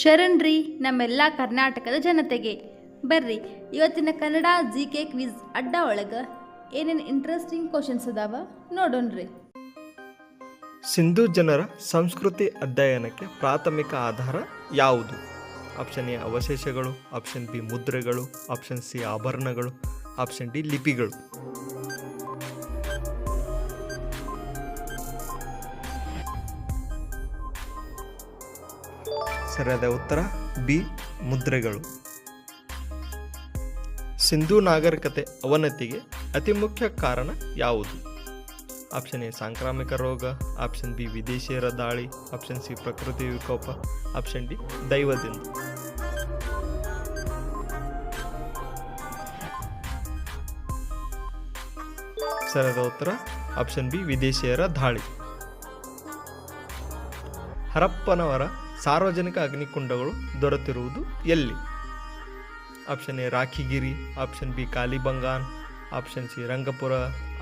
ಶರಣ್ರಿ ನಮ್ಮೆಲ್ಲ ಕರ್ನಾಟಕದ ಜನತೆಗೆ. ಬರ್ರಿ, ಇವತ್ತಿನ ಕನ್ನಡ ಜಿ ಕೆ ಕ್ವಿಜ್ ಅಡ್ಡ ಒಳಗೆ ಏನೇನು ಇಂಟ್ರೆಸ್ಟಿಂಗ್ ಕ್ವಶನ್ಸ್ ಅದಾವ ನೋಡೋಣ್ರಿ ಸಿಂಧೂ ಜನರ ಸಂಸ್ಕೃತಿ ಅಧ್ಯಯನಕ್ಕೆ ಪ್ರಾಥಮಿಕ ಆಧಾರ ಯಾವುದು? ಆಪ್ಷನ್ ಎ, ಅವಶೇಷಗಳು. ಆಪ್ಷನ್ ಬಿ, ಮುದ್ರೆಗಳು. ಆಪ್ಷನ್ ಸಿ, ಆಭರಣಗಳು. ಆಪ್ಷನ್ ಡಿ, ಲಿಪಿಗಳು. ಸರಿಯಾದ ಉತ್ತರ, ಬಿ, ಮುದ್ರೆಗಳು. ಸಿಂಧೂ ನಾಗರಿಕತೆ ಅವನತಿಗೆ ಅತಿ ಮುಖ್ಯ ಕಾರಣ ಯಾವುದು? ಆಪ್ಷನ್ ಎ, ಸಾಂಕ್ರಾಮಿಕ ರೋಗ. ಆಪ್ಷನ್ ಬಿ, ವಿದೇಶಿಯರ ದಾಳಿ. ಆಪ್ಷನ್ ಸಿ, ಪ್ರಕೃತಿ ವಿಕೋಪ. ಆಪ್ಷನ್ ಡಿ ದೈವದಿಂದ ಸರಿಯಾದ ಉತ್ತರ, ಆಪ್ಷನ್ ಬಿ, ವಿದೇಶಿಯರ ದಾಳಿ. ಹರಪ್ಪನವರ ಸಾರ್ವಜನಿಕ ಅಗ್ನಿಕುಂಡಗಳು ದೊರೆತಿರುವುದು ಎಲ್ಲಿ? Option A Rakhigarhi, option B Kalibangan, option C Rangpur,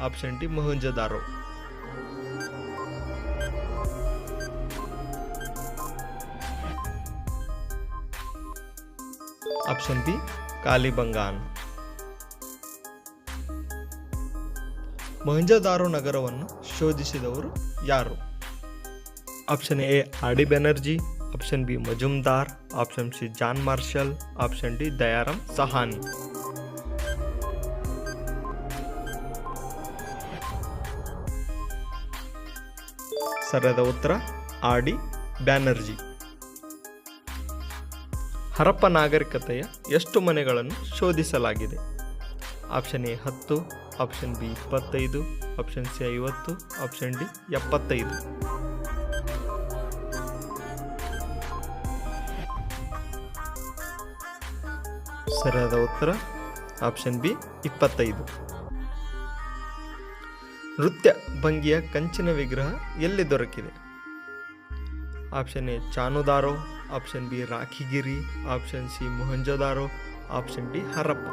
option D Mohenjodaro. Option B Kalibangan. Mohenjodaro ನಗರವನ್ನು ಶೋಧಿಸಿದವರು ಯಾರು? Option A R D Banerji option B Majumdar, option C John Marshall, option D Dayaram Sahni. ಸರಿಯಾದ ಉತ್ತರ, R D Banerjee. Harappa ನಾಗರಿಕತೆಯ ಎಷ್ಟು ಮನೆಗಳನ್ನು ಶೋಧಿಸಲಾಗಿದೆ? Option A ಹತ್ತು, ಆಪ್ಷನ್ ಬಿ ಇಪ್ಪತ್ತೈದು, ಆಪ್ಷನ್ ಸಿ ಐವತ್ತು, ಆಪ್ಷನ್ ಡಿ ಎಪ್ಪತ್ತೈದು. ಸರಿಯಾದ ಉತ್ತರ ಆಪ್ಷನ್ ಬಿ, ಇಪ್ಪತ್ತೈದು. ನೃತ್ಯ ಭಂಗಿಯ ಕಂಚಿನ ವಿಗ್ರಹ ಎಲ್ಲಿ ದೊರಕಿದೆ? Option A, Chanhudaro. Option B, Rakhigarhi. Option C, Mohenjodaro. Option D, Harappa.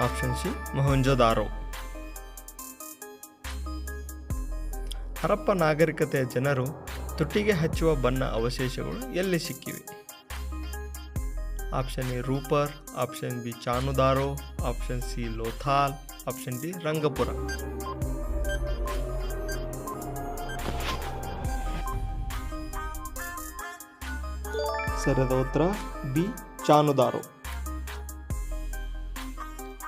Option C, Mohenjodaro. Harappa ನಾಗರಿಕತೆಯ ಜನರು ತುಟಿಗೆ ಹಚ್ಚುವ ಬಣ್ಣ ಅವಶೇಷಗಳು ಎಲ್ಲಿ ಸಿಕ್ಕಿವೆ? Option A Ropar, option B Chanhudaro, option C Lothal, option D Rangpur. ಸರಿಯಾದ ಉತ್ತರ ಬಿ ಚಾನುದಾರೋ.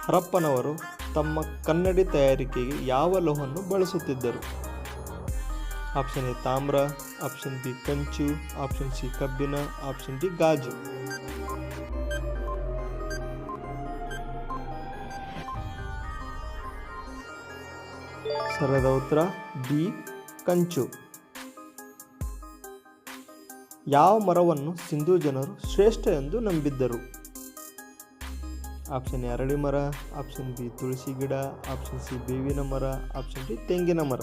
ಹರಪ್ಪನವರು ತಮ್ಮ ಕನ್ನಡಿ ತಯಾರಿಕೆಗೆ ಯಾವ ಲೋಹವನ್ನು ಬಳಸುತ್ತಿದ್ದರು? ಆಪ್ಷನ್ ಎ ತಾಮ್ರ, ಆಪ್ಷನ್ ಬಿ ಕಂಚು, ಆಪ್ಷನ್ ಸಿ ಕಬ್ಬಿಣ, ಆಪ್ಷನ್ ಡಿ ಗಾಜು. ಸರಿಯಾದ ಉತ್ತರ, ಬಿ ಕಂಚು. ಯಾವ ಮರವನ್ನು ಸಿಂಧೂ ಜನರು ಶ್ರೇಷ್ಠ ಎಂದು ನಂಬಿದ್ದರು? ಆಪ್ಷನ್ ಅರಳಿ ಮರ, ಆಪ್ಷನ್ ಬಿ ತುಳಸಿ ಗಿಡ, ಆಪ್ಷನ್ ಸಿ ಬೇವಿನ ಮರ, ಆಪ್ಷನ್ ಡಿ ತೆಂಗಿನ ಮರ.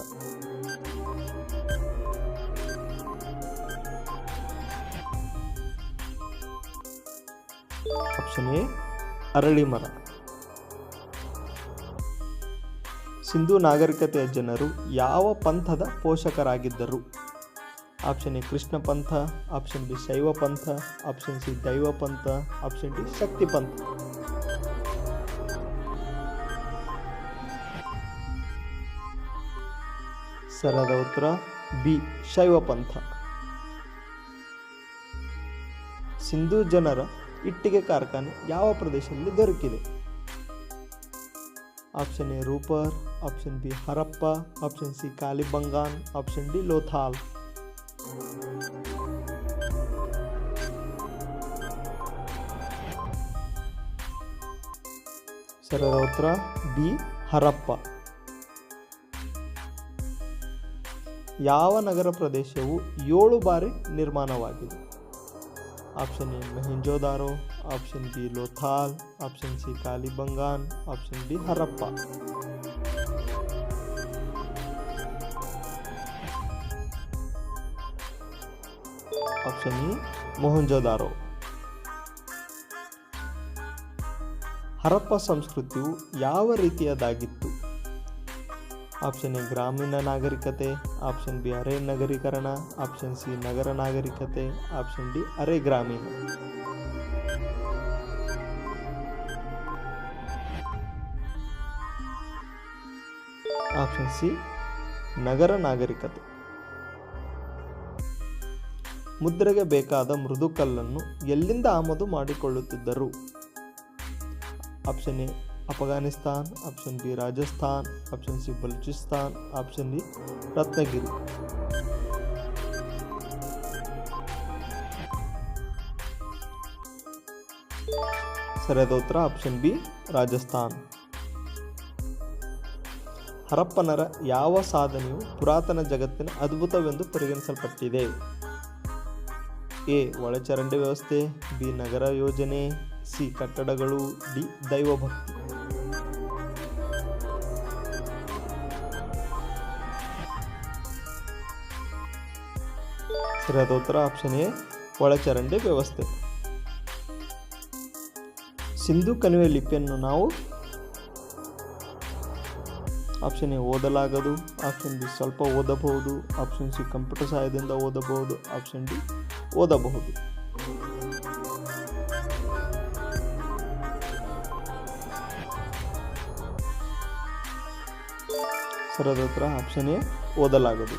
ಆಪ್ಷನ್ ಎ ಅರಳಿ ಮರ. ಸಿಂಧೂ ನಾಗರಿಕತೆಯ ಜನರು ಯಾವ ಪಂಥದ ಪೋಷಕರಾಗಿದ್ದರು? ಆಪ್ಷನ್ ಎ ಕೃಷ್ಣ ಪಂಥ. ಆಪ್ಷನ್ ಬಿ ಶೈವ ಪಂಥ. ಆಪ್ಷನ್ ಸಿ ದೈವ ಪಂಥ. ಆಪ್ಷನ್ ಡಿ ಶಕ್ತಿ ಪಂಥ. ಸರಿಯಾದ ಉತ್ತರ ಬಿ ಶೈವ ಪಂಥ. ಸಿಂಧೂ ಜನರ ಇಟ್ಟಿಗೆ ಕಾರ್ಖಾನೆ ಯಾವ ಪ್ರದೇಶದಲ್ಲಿ ದೊರಕಿದೆ? Option A Ropar option B Harappa option C Kalibangan option D Lothal ಸರಿಯಾದ ಉತ್ತರ ಬಿ ಹರಪ್ಪ ಯಾವ ನಗರ ಪ್ರದೇಶವು ಏಳು ಬಾರಿ ನಿರ್ಮಾಣವಾಗಿದೆ? Option A Mohenjodaro option B Lothal option C Kalibangan option D Harappa option E Mohenjodaro Harappa ಸಂಸ್ಕೃತಿಯು ಯಾವ ರೀತಿಯದಾಗಿತ್ತು? ಆಪ್ಷನ್ ಎ ಗ್ರಾಮೀಣ ನಾಗರಿಕತೆ ಆಪ್ಷನ್ ಬಿ ಅರೆ ನಗರೀಕರಣ ಆಪ್ಷನ್ ಸಿ ನಗರ ನಾಗರಿಕತೆ ಆಪ್ಷನ್ ಡಿ ಅರೆ ಗ್ರಾಮೀಣ ಆಪ್ಷನ್ ಸಿ ನಗರ ನಾಗರಿಕತೆ ಮುದ್ರೆಗೆ ಬೇಕಾದ ಮೃದುಕಲ್ಲನ್ನು ಎಲ್ಲಿಂದ ಆಮದು ಮಾಡಿಕೊಳ್ಳುತ್ತಿದ್ದರು? Option A Afghanistan, option B Rajasthan, option C Balochistan, option D Ratnagiri. ಸರಿಯಾದ ಉತ್ತರ ಆಪ್ಷನ್ ಬಿ ರಾಜಸ್ಥಾನ್. ಹರಪ್ಪನರ ಯಾವ ಸಾಧನೆಯು ಪುರಾತನ ಜಗತ್ತಿನ ಅದ್ಭುತವೆಂದು ಪರಿಗಣಿಸಲ್ಪಟ್ಟಿದೆ? ಎ. ಒಳಚರಂಡಿ ವ್ಯವಸ್ಥೆ, ಬಿ. ನಗರ ಯೋಜನೆ, ಸಿ. ಕಟ್ಟಡಗಳು, ಡಿ. ದೈವಭಕ್ತಿ. ಸರಿಯಾದ ಉತ್ತರ ಆಪ್ಷನ್ ಎ ಒಳಚರಂಡಿ ವ್ಯವಸ್ಥೆ. ಸಿಂಧು ಕಣಿವೆ ಲಿಪಿಯನ್ನು ನಾವು ಆಪ್ಷನ್ ಎ ಓದಲಾಗದು ಆಪ್ಷನ್ ಬಿ ಸ್ವಲ್ಪ ಓದಬಹುದು ಆಪ್ಷನ್ ಸಿ ಕಂಪ್ಯೂಟರ್ ಸಹಾಯದಿಂದ ಓದಬಹುದು ಆಪ್ಷನ್ ಡಿ ಓದಬಹುದು. ಸರಿಯಾದ ಉತ್ತರ ಆಪ್ಷನ್ ಎ ಓದಲಾಗದು.